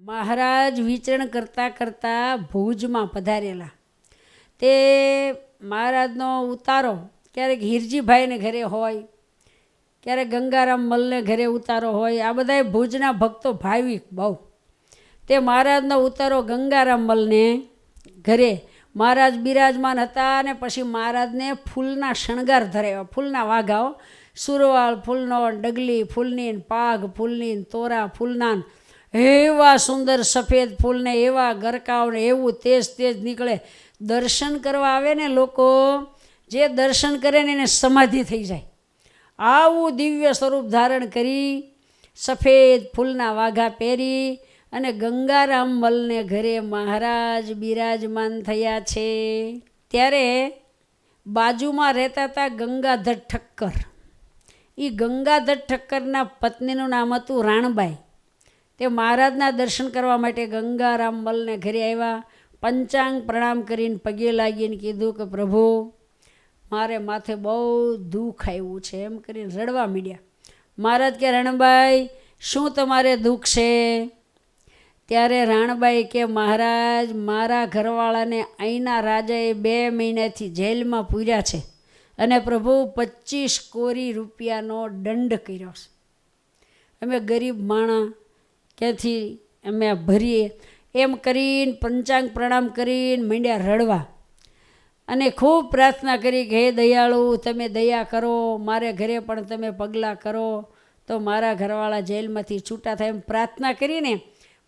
મહારાજ વિચરણ કરતાં કરતાં ભુજમાં પધારેલા. તે મહારાજનો ઉતારો ક્યારેક હિરજીભાઈને ઘરે હોય, ક્યારેક ગંગારામ મલને ઘરે ઉતારો હોય, આ બધાય ભુજના ભક્તો ભાવિક બહુ. તે મહારાજનો ઉતારો ગંગારામ મલને ઘરે. મહારાજ બિરાજમાન હતા અને પછી મહારાજને ફૂલના શણગાર ધરાવ્યા. ફૂલના વાઘાઓ, સુરવાળ, ફૂલનો ડગલી, ફૂલની પાગ, ફૂલની તોરા, ફૂલના ને એવા સુંદર સફેદ ફૂલને, એવા ગરકાવને, એવું તેજ તેજ નીકળે. દર્શન કરવા આવે ને લોકો, જે દર્શન કરે ને એને સમાધિ થઈ જાય. આવું દિવ્ય સ્વરૂપ ધારણ કરી, સફેદ ફૂલના વાઘા પહેરી અને ગંગારામ મલને ઘરે મહારાજ બિરાજમાન થયા છે. ત્યારે બાજુમાં રહેતા હતા ગંગાધર ઠક્કર. એ ગંગાધર ઠક્કરના પત્નીનું નામ હતું રાણબાઈ. તે મહારાજના દર્શન કરવા માટે ગંગારામ મલને ઘરે આવ્યા, પંચાંગ પ્રણામ કરીને પગે લાગીને કીધું કે, પ્રભુ, મારે માથે બહુ દુઃખ આવ્યું છે. એમ કરીને રડવા મીડ્યા. મહારાજ કે, રણબાઈ, શું તમારે દુઃખ છે? ત્યારે રાણબાઈ કે, મહારાજ, મારા ઘરવાળાને અહીંના રાજાએ બે મહિનાથી જેલમાં પૂર્યા છે અને પ્રભુ પચીસ કોરી રૂપિયાનો દંડ કર્યો છે. અમે ગરીબ માણા ક્યાંથી અમે ભરીએ, એમ કરીને પંચાંગ પ્રણામ કરીને મીંડ્યા રડવા. અને ખૂબ પ્રાર્થના કરી કે, હે દયાળુ, તમે દયા કરો, મારે ઘરે પણ તમે પગલાં કરો. તો મારા ઘરવાળા જેલમાંથી છૂટા થાય. એમ પ્રાર્થના કરીને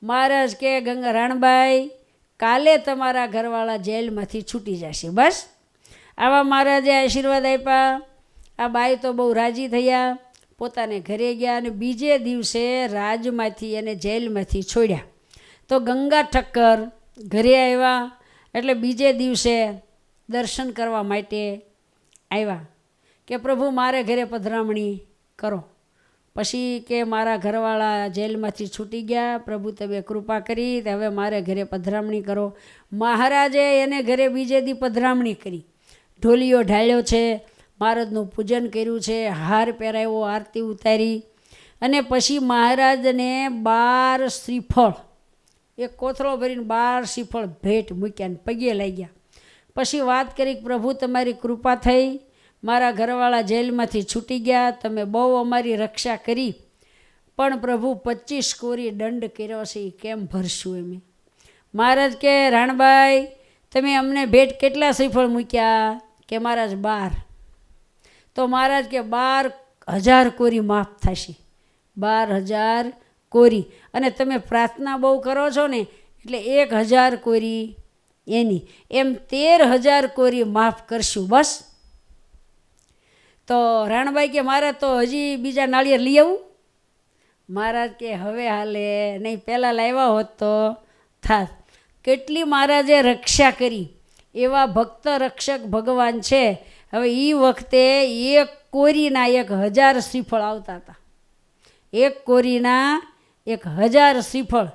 મહારાજ કે, ગંગા રાણબાઈ, કાલે તમારા ઘરવાળા જેલમાંથી છૂટી જશે. બસ. આવા મહારાજે આશીર્વાદ આપ્યા. આ બાઈ તો બહુ રાજી થયા. પોતાને ઘરે ગયા અને બીજે દિવસે રાજમાંથી એને જેલમાંથી છોડ્યા. તો ગંગા ઠક્કર ઘરે આવ્યા એટલે બીજે દિવસે દર્શન કરવા માટે આવ્યા કે પ્રભુ મારે ઘરે પધરામણી કરો. પછી કે મારા ઘરવાળા જેલમાંથી છૂટી ગયા, પ્રભુ તમે કૃપા કરી, હવે મારે ઘરે પધરામણી કરો. મહારાજે એને ઘરે બીજે દી પધરામણી કરી. ઢોલીઓ ઢાળ્યો છે મહારાજનું પૂજન કર્યું છે, હાર પહેરાવ્યો આરતી ઉતારી. અને પછી મહારાજને બાર શ્રીફળ, એક કોથળો ભરીને બાર શ્રીફળ ભેટ મૂક્યા ને પગે લાગ્યા. પછી વાત કરી પ્રભુ, તમારી કૃપા થઈ. મારા ઘરવાળા જેલમાંથી છૂટી ગયા. તમે બહુ અમારી રક્ષા કરી. પણ પ્રભુ પચીસ કોરી દંડ કર્યો છે એ કેમ ભરશું એમ મહારાજ કે રાણભાઈ તમે અમને ભેટ કેટલા શ્રીફળ મૂક્યા? કે મહારાજ બાર? તો મહારાજ કે બાર હજાર કોરી માફ થશે. બાર હજાર કોરી. અને તમે પ્રાર્થના બહુ કરો છો ને, એટલે એક હજાર કોરી એની. એમ તેર હજાર કોરી માફ કરશું, બસ. તો રાણબાઈ કે મારે તો હજી બીજા નાળિયેર લઈ આવું? મહારાજ કે હવે હાલે, નહીં, પહેલાં લાવ્યા હોત તો થાત. કેટલી મહારાજે રક્ષા કરી. એવા ભક્ત રક્ષક ભગવાન છે હવે એ વખતે એક કોરીના એક હજાર શ્રીફળ આવતા હતા. એક કોરીના એક હજાર શ્રીફળ.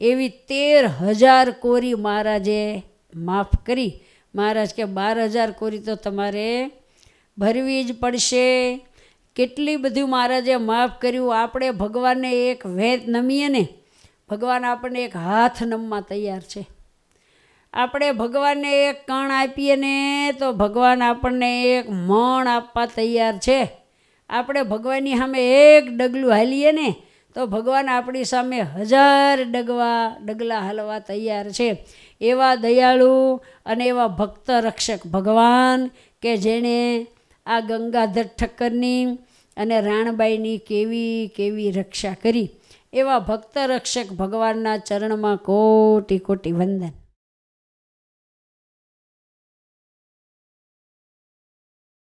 એવી તેર હજાર કોરી મહારાજે માફ કરી. મહારાજ કે બાર હજાર કોરી તો તમારે ભરવી જ પડશે. કેટલી બધું મહારાજે માફ કર્યું. આપણે ભગવાનને એક વેત નમીએ ને. ભગવાન આપણને એક હાથ નમવા તૈયાર છે. આપણે ભગવાનને એક કણ આપીએ ને તો ભગવાન આપણને એક મણ આપવા તૈયાર છે. આપણે ભગવાનની સામે એક ડગલું હાલીએ ને તો ભગવાન આપણી સામે હજાર ડગવા, ડગલા હાલવા તૈયાર છે. એવા દયાળુ અને એવા ભક્ત રક્ષક ભગવાન કે જેણે આ ગંગાધર ઠક્કરની અને રાણબાઈની કેવી કેવી રક્ષા કરી. એવા ભક્ત રક્ષક ભગવાનના ચરણમાં કોટી કોટી વંદન.